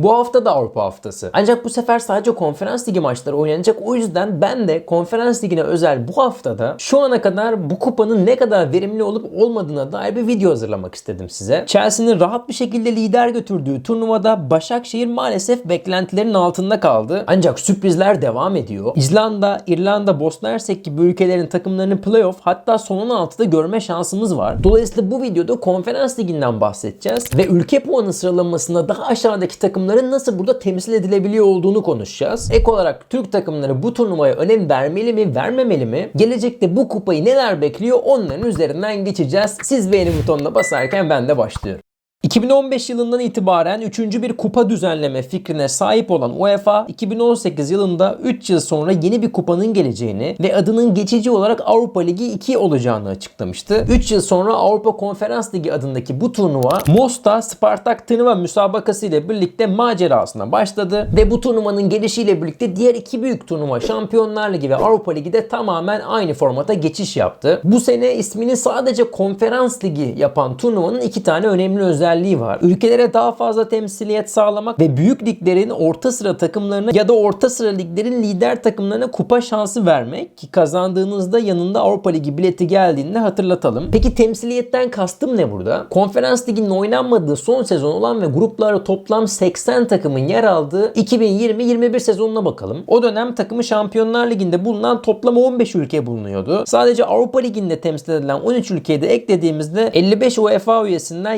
Bu hafta da Avrupa haftası. Ancak bu sefer sadece konferans ligi maçları oynanacak. O yüzden ben de konferans ligine özel bu haftada şu ana kadar bu kupanın ne kadar verimli olup olmadığına dair bir video hazırlamak istedim size. Chelsea'nin rahat bir şekilde lider götürdüğü turnuvada Başakşehir maalesef beklentilerin altında kaldı. Ancak sürprizler devam ediyor. İzlanda, İrlanda, Bosna Hersek gibi ülkelerin takımlarını playoff hatta son 16'da görme şansımız var. Dolayısıyla bu videoda konferans liginden bahsedeceğiz ve ülke puanı sıralamasında daha aşağıdaki takımların nasıl burada temsil edilebiliyor olduğunu konuşacağız. Ek olarak Türk takımları bu turnuvaya önem vermeli mi, vermemeli mi? Gelecekte bu kupayı neler bekliyor onların üzerinden geçeceğiz. Siz beğeni butonuna basarken ben de başlıyorum. 2015 yılından itibaren 3. bir kupa düzenleme fikrine sahip olan UEFA 2018 yılında 3 yıl sonra yeni bir kupanın geleceğini ve adının geçici olarak Avrupa Ligi 2 olacağını açıklamıştı. 3 yıl sonra Avrupa Konferans Ligi adındaki bu turnuva Mosta Spartak Tırnava müsabakası ile birlikte macerasına başladı ve bu turnuvanın gelişiyle birlikte diğer iki büyük turnuva Şampiyonlar Ligi ve Avrupa Ligi de tamamen aynı formata geçiş yaptı. Bu sene ismini sadece Konferans Ligi yapan turnuvanın iki tane önemli özelliği özelliği var. Ülkelere daha fazla temsiliyet sağlamak ve büyük liglerin orta sıra takımlarına ya da orta sıra liglerin lider takımlarına kupa şansı vermek ki kazandığınızda yanında Avrupa Ligi bileti geldiğinde hatırlatalım. Peki temsiliyetten kastım ne burada? Konferans Ligi'nin oynanmadığı son sezon olan ve gruplara toplam 80 takımın yer aldığı 2020-21 sezonuna bakalım. O dönem takımı Şampiyonlar Ligi'nde bulunan toplam 15 ülke bulunuyordu. Sadece Avrupa Ligi'nde temsil edilen 13 ülkeyi de eklediğimizde 55 UEFA üyesinden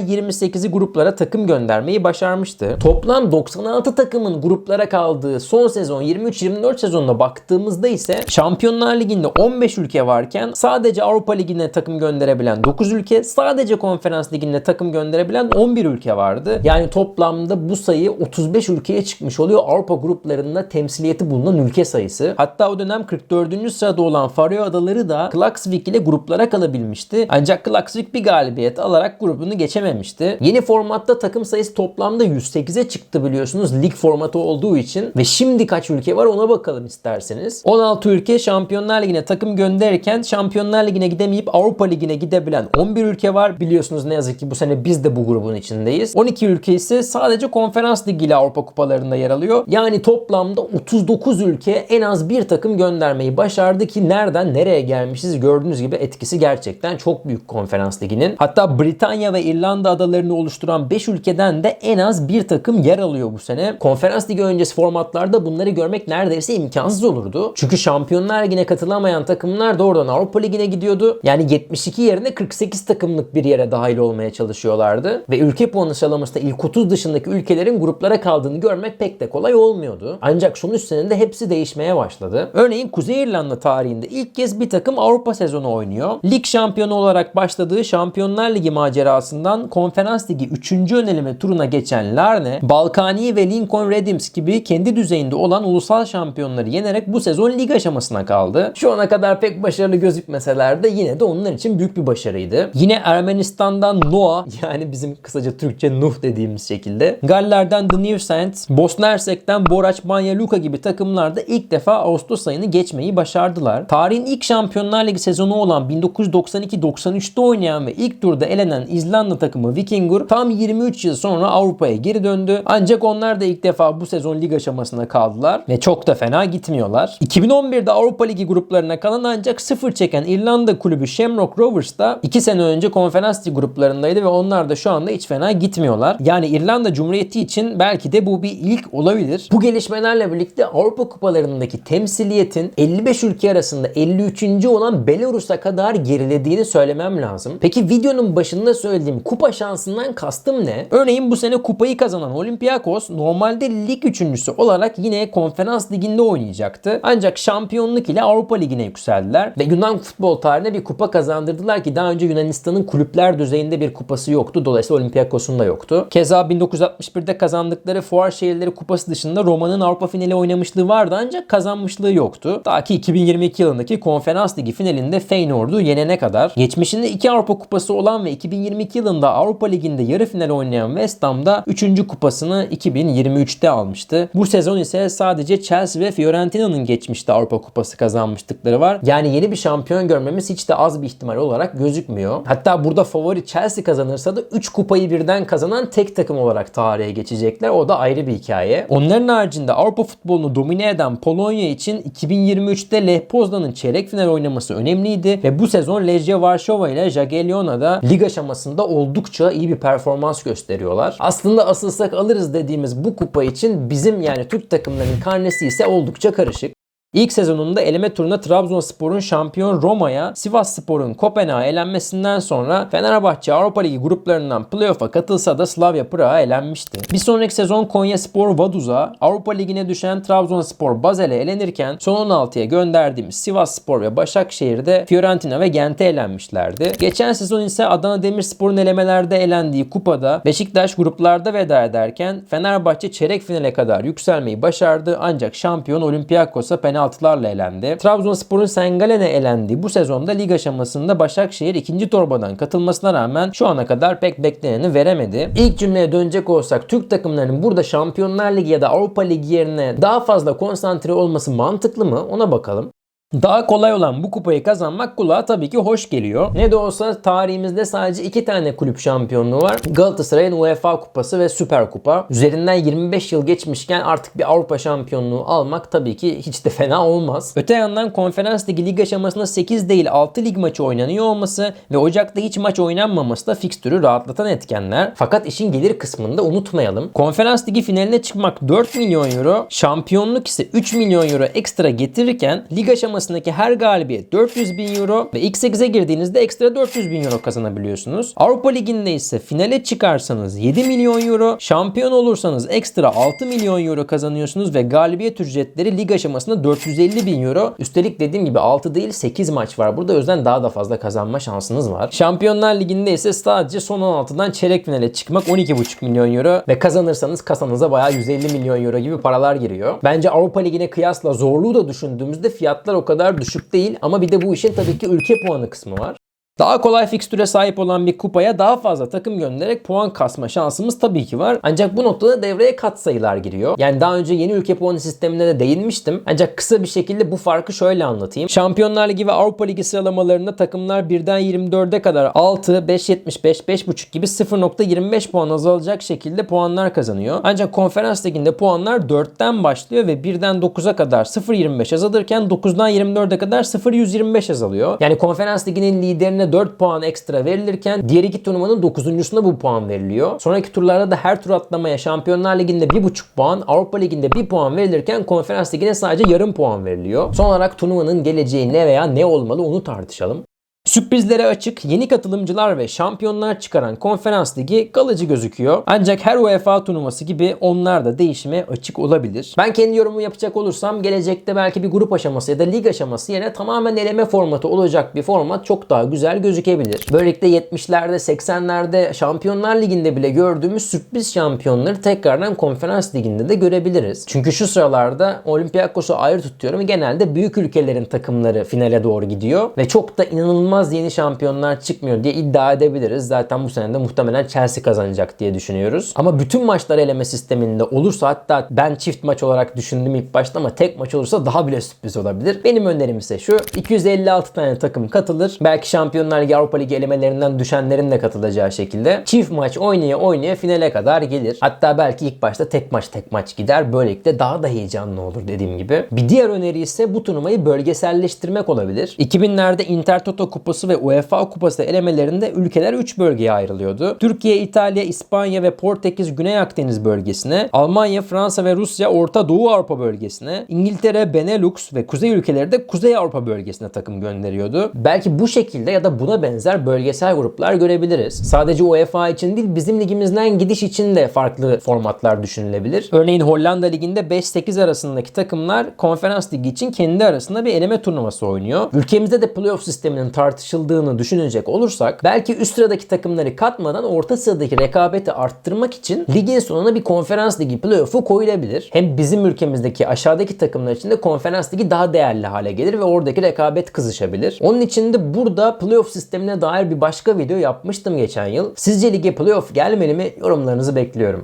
28'i gruplara takım göndermeyi başarmıştı. Toplam 96 takımın gruplara kaldığı son sezon 23-24 sezonuna baktığımızda ise Şampiyonlar Ligi'nde 15 ülke varken sadece Avrupa Ligi'ne takım gönderebilen 9 ülke, sadece Konferans Ligi'ne takım gönderebilen 11 ülke vardı. Yani toplamda bu sayı 35 ülkeye çıkmış oluyor Avrupa gruplarında temsiliyeti bulunan ülke sayısı. Hatta o dönem 44. sırada olan Faroe Adaları da Klaksvik ile gruplara kalabilmişti. Ancak Klaksvik bir galibiyet alarak grubunu geçememişti. Yeni formatta takım sayısı toplamda 108'e çıktı biliyorsunuz lig formatı olduğu için. Ve şimdi kaç ülke var ona bakalım isterseniz. 16 ülke Şampiyonlar Ligi'ne takım gönderirken Şampiyonlar Ligi'ne gidemeyip Avrupa Ligi'ne gidebilen 11 ülke var. Biliyorsunuz ne yazık ki bu sene biz de bu grubun içindeyiz. 12 ülke ise sadece Konferans Ligi ile Avrupa kupalarında yer alıyor. Yani toplamda 39 ülke en az bir takım göndermeyi başardı ki nereden nereye gelmişiz gördüğünüz gibi etkisi gerçekten çok büyük Konferans Ligi'nin. Hatta Britanya ve İrlanda adalarını oluşturan 5 ülkeden de en az bir takım yer alıyor bu sene. Konferans Ligi öncesi formatlarda bunları görmek neredeyse imkansız olurdu. Çünkü Şampiyonlar Ligi'ne katılamayan takımlar doğrudan Avrupa Ligi'ne gidiyordu. Yani 72 yerine 48 takımlık bir yere dahil olmaya çalışıyorlardı. Ve ülke puanı sıralamasında ilk 30 dışındaki ülkelerin gruplara kaldığını görmek pek de kolay olmuyordu. Ancak son 3 senede hepsi değişmeye başladı. Örneğin Kuzey İrlanda tarihinde ilk kez bir takım Avrupa sezonu oynuyor. Lig şampiyonu olarak başladığı Şampiyonlar Ligi macerasından Konferans Ligi 3. öneleme turuna geçen Larne, Balkani ve Lincoln Redims gibi kendi düzeyinde olan ulusal şampiyonları yenerek bu sezon lig aşamasına kaldı. Şu ana kadar pek başarılı gözükmeseler de yine de onlar için büyük bir başarıydı. Yine Ermenistan'dan Noah yani bizim kısaca Türkçe Nuh dediğimiz şekilde. Galler'den The New Saints, Bosna Hersek'ten Borac Banja Luka gibi takımlar da ilk defa Ağustos ayını geçmeyi başardılar. Tarihin ilk Şampiyonlar Ligi sezonu olan 1992-93'te oynayan ve ilk turda elenen İzlanda takımı Vikingur tam 23 yıl sonra Avrupa'ya geri döndü. Ancak onlar da ilk defa bu sezon lig aşamasına kaldılar ve çok da fena gitmiyorlar. 2011'de Avrupa Ligi gruplarına kalan ancak sıfır çeken İrlanda kulübü Shamrock Rovers da 2 sene önce Konferans Ligi gruplarındaydı ve onlar da şu anda hiç fena gitmiyorlar. Yani İrlanda Cumhuriyeti için belki de bu bir ilk olabilir. Bu gelişmelerle birlikte Avrupa kupalarındaki temsiliyetin 55 ülke arasında 53. olan Belarus'a kadar gerilediğini söylemem lazım. Peki videonun başında söylediğim kupa şansından kastım ne? Örneğin bu sene kupayı kazanan Olympiakos normalde lig üçüncüsü olarak yine konferans liginde oynayacaktı. Ancak şampiyonluk ile Avrupa Ligi'ne yükseldiler ve Yunan futbol tarihine bir kupa kazandırdılar ki daha önce Yunanistan'ın kulüpler düzeyinde bir kupası yoktu. Dolayısıyla Olympiakos'un da yoktu. Keza 1961'de kazandıkları Fuar Şehirleri Kupası dışında Roma'nın Avrupa finali oynamışlığı vardı ancak kazanmışlığı yoktu. Ta ki 2022 yılındaki Konferans Ligi finalinde Feyenoord'u yenene kadar. Geçmişinde iki Avrupa Kupası olan ve 2022 yılında Avrupa Ligi'nde Lig'de yarı final oynayan West Ham'da 3. kupasını 2023'te almıştı. Bu sezon ise sadece Chelsea ve Fiorentina'nın geçmişte Avrupa Kupası kazanmışlıkları var. Yani yeni bir şampiyon görmemiz hiç de az bir ihtimal olarak gözükmüyor. Hatta burada favori Chelsea kazanırsa da 3 kupayı birden kazanan tek takım olarak tarihe geçecekler. O da ayrı bir hikaye. Onların haricinde Avrupa futbolunu domine eden Polonya için 2023'te Lech Poznan'ın çeyrek final oynaması önemliydi ve bu sezon Legia Varşova ile Jagiellonia'da lig aşamasında oldukça iyi bir performans gösteriyorlar. Aslında asılsak alırız dediğimiz bu kupa için bizim yani Türk takımlarının karnesi ise oldukça karışık. İlk sezonunda eleme turuna Trabzonspor'un şampiyon Roma'ya, Sivasspor'un Kopenhag'a elenmesinden sonra Fenerbahçe Avrupa Ligi gruplarından playoff'a katılsa da Slavia Prag'a elenmişti. Bir sonraki sezon Konyaspor Vaduz'a, Avrupa Ligi'ne düşen Trabzonspor Basel'e elenirken son 16'ya gönderdiğimiz Sivasspor ve Başakşehir'de Fiorentina ve Gent'e elenmişlerdi. Geçen sezon ise Adana Demirspor'un elemelerde elendiği kupada Beşiktaş gruplarda veda ederken Fenerbahçe çeyrek finale kadar yükselmeyi başardı ancak şampiyon Olympiakos'a penaltı penaltılarla elendi. Trabzonspor'un Sengalen'e elendiği bu sezonda lig aşamasında Başakşehir ikinci torbadan katılmasına rağmen şu ana kadar pek bekleneni veremedi. İlk cümleye dönecek olsak Türk takımlarının burada Şampiyonlar Ligi ya da Avrupa Ligi yerine daha fazla konsantre olması mantıklı mı ona bakalım. Daha kolay olan bu kupayı kazanmak kulağa tabii ki hoş geliyor. Ne de olsa tarihimizde sadece iki tane kulüp şampiyonluğu var. Galatasaray'ın UEFA kupası ve Süper Kupa. Üzerinden 25 yıl geçmişken artık bir Avrupa şampiyonluğu almak tabii ki hiç de fena olmaz. Öte yandan konferans ligi lig aşamasında 8 değil 6 lig maçı oynanıyor olması ve Ocak'ta hiç maç oynanmaması da fikstürü rahatlatan etkenler. Fakat işin gelir kısmında unutmayalım. Konferans ligi finaline çıkmak 4 milyon euro, şampiyonluk ise 3 milyon euro ekstra getirirken lig aşaması aşamasındaki her galibiyet 400 bin euro ve ilk 8'e girdiğinizde ekstra 400 bin euro kazanabiliyorsunuz. Avrupa Ligi'nde ise finale çıkarsanız 7 milyon euro, şampiyon olursanız ekstra 6 milyon euro kazanıyorsunuz ve galibiyet ücretleri lig aşamasında 450 bin euro. Üstelik dediğim gibi 6 değil 8 maç var. Burada o yüzden daha da fazla kazanma şansınız var. Şampiyonlar Ligi'nde ise sadece son 16'dan çeyrek finale çıkmak 12,5 milyon euro ve kazanırsanız kasanıza bayağı 150 milyon euro gibi paralar giriyor. Bence Avrupa Ligi'ne kıyasla zorluğu da düşündüğümüzde fiyatlar o kadar düşük değil ama bir de bu işin tabii ki ülke puanı kısmı var. Daha kolay fikstüre sahip olan bir kupaya daha fazla takım göndererek puan kasma şansımız tabii ki var. Ancak bu noktada devreye kat sayılar giriyor. Yani daha önce yeni ülke puanı sistemine de değinmiştim. Ancak kısa bir şekilde bu farkı şöyle anlatayım. Şampiyonlar Ligi ve Avrupa Ligi sıralamalarında takımlar birden 24'e kadar 6, 5.75, 5.5 gibi 0.25 puan azalacak şekilde puanlar kazanıyor. Ancak konferans liginde puanlar 4'ten başlıyor ve birden 9'a kadar 0.25 azalırken 9'dan 24'e kadar 0.125 azalıyor. Yani konferans liginin liderine 4 puan ekstra verilirken diğer iki turnuvanın 9.sunda bu puan veriliyor. Sonraki turlarda da her tur atlamaya Şampiyonlar Ligi'nde 1.5 puan, Avrupa Ligi'nde 1 puan verilirken Konferans Ligi'ne sadece yarım puan veriliyor. Son olarak turnuvanın geleceği ne veya ne olmalı onu tartışalım. Sürprizlere açık, yeni katılımcılar ve şampiyonlar çıkaran konferans ligi kalıcı gözüküyor. Ancak her UEFA turnuvası gibi onlar da değişime açık olabilir. Ben kendi yorumumu yapacak olursam gelecekte belki bir grup aşaması ya da lig aşaması yerine tamamen eleme formatı olacak bir format çok daha güzel gözükebilir. Böylelikle 70'lerde 80'lerde Şampiyonlar Ligi'nde bile gördüğümüz sürpriz şampiyonları tekrardan konferans liginde de görebiliriz. Çünkü şu sıralarda Olympiakos'u ayrı tutuyorum. Genelde büyük ülkelerin takımları finale doğru gidiyor ve çok da inanılmaz inanılmaz yeni şampiyonlar çıkmıyor diye iddia edebiliriz. Zaten bu sene de muhtemelen Chelsea kazanacak diye düşünüyoruz. Ama bütün maçlar eleme sisteminde olursa hatta ben çift maç olarak düşündüm ilk başta ama tek maç olursa daha bile sürpriz olabilir. Benim önerim ise şu 256 tane takım katılır. Belki Şampiyonlar Ligi Avrupa Ligi elemelerinden düşenlerin de katılacağı şekilde çift maç oynaya oynaya finale kadar gelir. Hatta belki ilk başta tek maç tek maç gider. Böylelikle daha da heyecanlı olur dediğim gibi. Bir diğer öneri ise bu turnuvayı bölgeselleştirmek olabilir. 2000'lerde Inter Toto Kupası ve UEFA Kupası elemelerinde ülkeler 3 bölgeye ayrılıyordu. Türkiye, İtalya, İspanya ve Portekiz Güney Akdeniz bölgesine, Almanya, Fransa ve Rusya Orta Doğu Avrupa bölgesine, İngiltere, Benelux ve Kuzey ülkeleri de Kuzey Avrupa bölgesine takım gönderiyordu. Belki bu şekilde ya da buna benzer bölgesel gruplar görebiliriz. Sadece UEFA için değil bizim ligimizden gidiş için de farklı formatlar düşünülebilir. Örneğin Hollanda Ligi'nde 5-8 arasındaki takımlar konferans ligi için kendi arasında bir eleme turnuvası oynuyor. Ülkemizde de playoff sisteminin tartışılması tartışıldığını düşünecek olursak belki üst sıradaki takımları katmadan orta sıradaki rekabeti arttırmak için ligin sonuna bir konferans ligi playoff'u koyulabilir. Hem bizim ülkemizdeki aşağıdaki takımlar için de konferans ligi daha değerli hale gelir ve oradaki rekabet kızışabilir. Onun için de burada playoff sistemine dair bir başka video yapmıştım geçen yıl. Sizce lige playoff gelmeli mi? Yorumlarınızı bekliyorum.